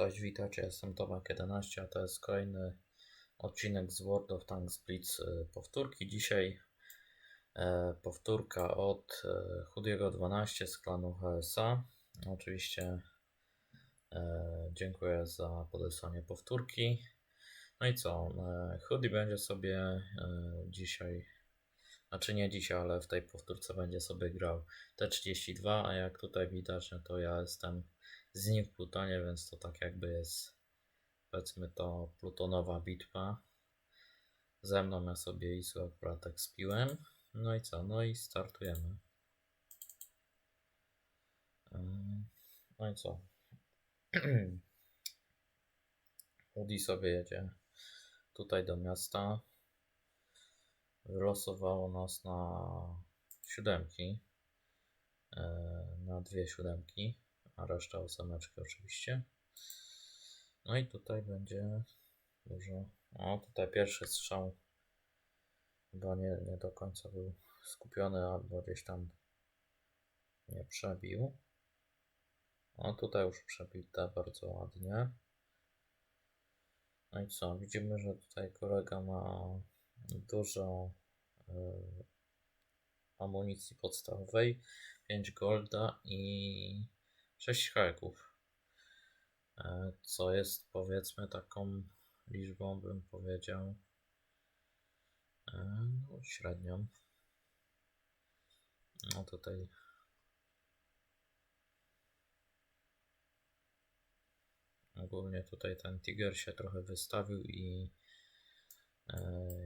Cześć, witajcie, jestem Tomek11, a to jest kolejny odcinek z World of Tanks Blitz e, powtórki. Dzisiaj e, powtórka od e, Chudiego 12 z klanu HSA. Oczywiście e, dziękuję za podesłanie powtórki. No i co, e, Chudi będzie sobie e, dzisiaj, znaczy nie dzisiaj, ale w tej powtórce będzie sobie grał T32, a jak tutaj widać, no to ja jestem z w Plutonie, więc to tak jakby jest powiedzmy to plutonowa bitwa. Ze mną ja sobie Isu akurat tak spiłem. No i co? No i startujemy. No i co? Woody sobie jedzie tutaj do miasta. Wylosowało nas na siódemki. e, Na dwie siódemki a reszta ósemeczki oczywiście. No i tutaj będzie dużo. O, tutaj pierwszy strzał chyba nie, nie do końca był skupiony albo gdzieś tam nie przebił. O, tutaj już przebite bardzo ładnie. No i co? Widzimy, że tutaj kolega ma dużo y, amunicji podstawowej, 5 golda i 6 haków. E, Co jest powiedzmy taką liczbą, bym powiedział, e, no, średnią. No tutaj ogólnie tutaj ten Tiger się trochę wystawił i e,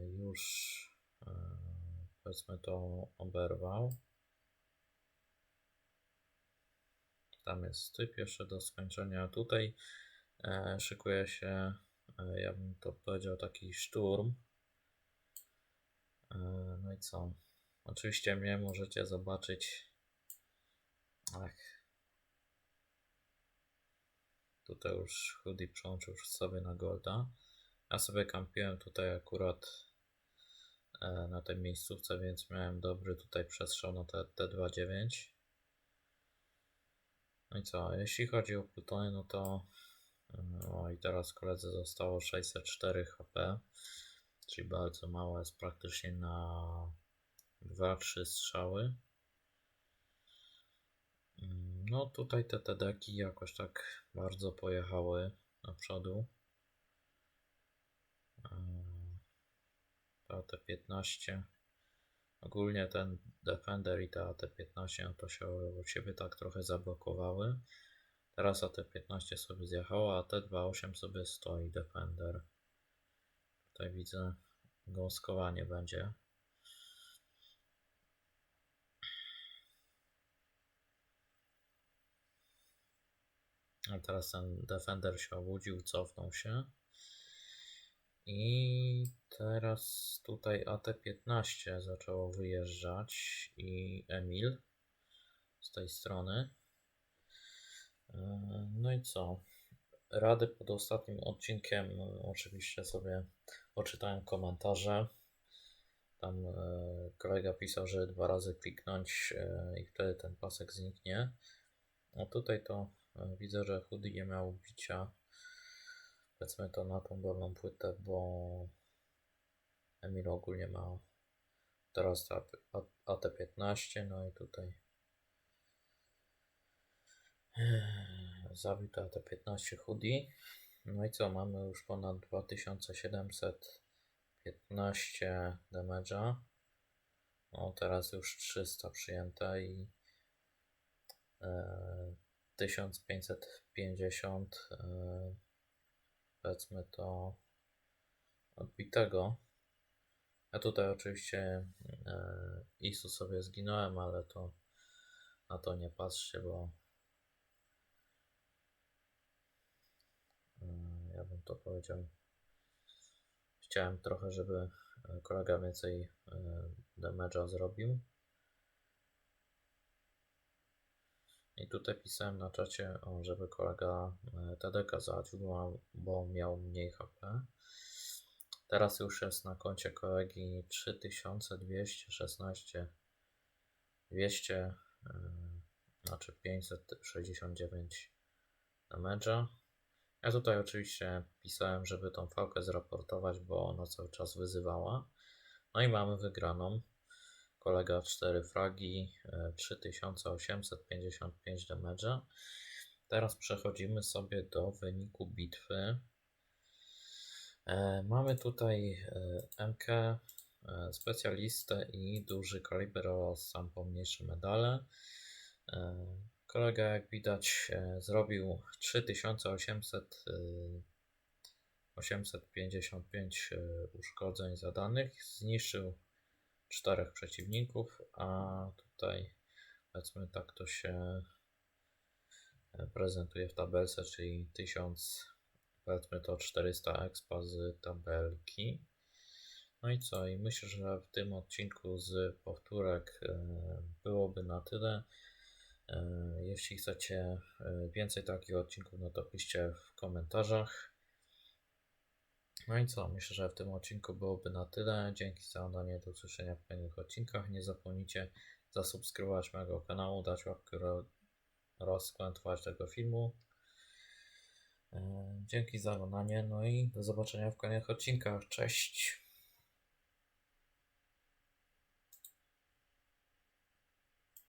już powiedzmy to oberwał. Tam jest typ jeszcze do skończenia. Tutaj e, szykuje się, e, ja bym to powiedział, taki szturm. E, no i co? Oczywiście mnie możecie zobaczyć. Ach. Tutaj już Hoodie przełączył sobie na Golda. Ja sobie kampiłem tutaj akurat na tej miejscówce, więc miałem dobry tutaj przestrzał na te T29. No i co, jeśli chodzi o Plutony, no to no i teraz koledze zostało 604 HP, czyli bardzo mało, jest praktycznie na 2-3 strzały. Mm, No tutaj te TDki jakoś tak bardzo pojechały do przodu. Eee, To AT-15. Ogólnie ten Defender i te AT-15 no to się u siebie tak trochę zablokowały. Teraz AT-15 sobie zjechało, a AT-28 sobie stoi Defender. Tutaj widzę gąskowanie będzie. A teraz ten Defender się obudził, cofnął się. I teraz tutaj AT-15 zaczęło wyjeżdżać i Emil z tej strony. E, No i co? Rady pod ostatnim odcinkiem e, oczywiście sobie poczytałem komentarze. Tam e, kolega pisał, że dwa razy kliknąć e, i wtedy ten pasek zniknie. A tutaj to widzę, że Hoodie nie miał bicia powiedzmy to na tą dolną płytę, bo Emil ogólnie ma teraz ta AT-15, no i tutaj zabił to AT-15 Hoodie. No i co, mamy już ponad 2715 damage'a. No teraz już 300 przyjęte i e, 1550 e, powiedzmy to odbitego. Ja tutaj oczywiście e, Isu sobie zginąłem, ale to na to nie patrzcie, bo e, ja bym to powiedział. Chciałem trochę, żeby kolega więcej e, damage'a zrobił. I tutaj pisałem na czacie, żeby kolega e, TDK załatwił, bo- bo miał mniej HP. Teraz już jest na koncie kolegi 3216 200 e, znaczy 569 damage'a. Ja tutaj oczywiście pisałem, żeby tą fałkę zraportować, bo ona cały czas wyzywała. No i mamy wygraną. Kolega 4 fragi, e, 3855 damage'a. Teraz przechodzimy sobie do wyniku bitwy. E, Mamy tutaj e, MK, e, specjalistę i duży kaliber oraz sam pomniejsze medale. E, Kolega, jak widać, e, zrobił 3800 e, 855 e, uszkodzeń zadanych, zniszczył czterech przeciwników, a tutaj powiedzmy tak to się e, prezentuje w tabelce, czyli 1000, powiedzmy to 400 expa z tabelki. No i co? I myślę, że w tym odcinku z powtórek e, byłoby na tyle. E, Jeśli chcecie więcej takich odcinków, no to piszcie w komentarzach. No i co? Myślę, że w tym odcinku byłoby na tyle. Dzięki za oglądanie. Do usłyszenia w kolejnych odcinkach. Nie zapomnijcie zasubskrybować mojego kanału, dać łapkę ro- oraz skomentować tego filmu. E, Dzięki za oglądanie. No i do zobaczenia w kolejnych odcinkach. Cześć!